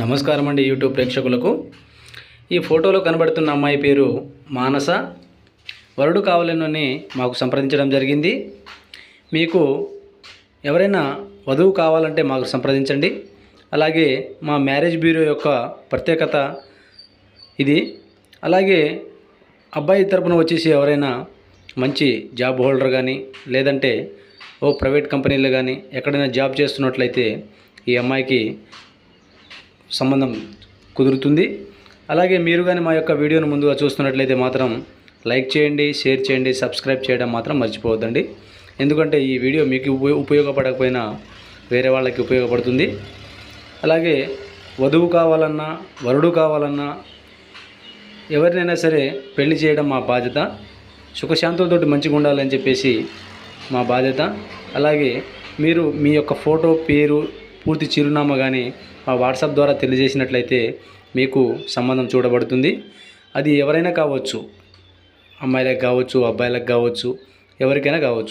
నమస్కారం అండి యూట్యూబ్ ప్రేక్షకులకు. ఈ ఫోటోలో కనబడుతున్న అమ్మాయి పేరు మానస. వరుడు కావాలని మాకు సంప్రదించడం జరిగింది. మీకు ఎవరైనా వధువు కావాలంటే మాకు సంప్రదించండి. అలాగే మా మ్యారేజ్ బ్యూరో యొక్క ప్రత్యేకత ఇది. అలాగే అబ్బాయి తరపున వచ్చేసి ఎవరైనా మంచి జాబ్ హోల్డర్ కానీ లేదంటే ఓ ప్రైవేట్ కంపెనీలో కానీ ఎక్కడైనా జాబ్ చేస్తున్నట్లయితే ఈ అమ్మాయికి సంబంధం కుదురుతుంది. అలాగే మీరు కానీ మా యొక్క వీడియోను ముందుగా చూస్తున్నట్లయితే మాత్రం లైక్ చేయండి షేర్ చేయండి సబ్స్క్రైబ్ చేయడం మాత్రం మర్చిపోవద్దండి. ఎందుకంటే ఈ వీడియో మీకు ఉపయోగపడకపోయినా వేరే వాళ్ళకి ఉపయోగపడుతుంది. అలాగే వధువు కావాలన్నా వరుడు కావాలన్నా ఎవరినైనా సరే పెళ్ళి చేయడం మా బాధ్యత. సుఖశాంతులతోటి మంచిగా ఉండాలని చెప్పేసి మా బాధ్యత. అలాగే మీరు మీ యొక్క ఫోటో పేరు పూర్తి చిరునామా కానీ మా వాట్సాప్ ద్వారా తెలియజేసినట్లయితే మీకు సంబంధం చూడబడుతుంది. అది ఎవరైనా కావచ్చు అమ్మాయిలకు కావచ్చు అబ్బాయిలకు కావచ్చు ఎవరికైనా కావచ్చు.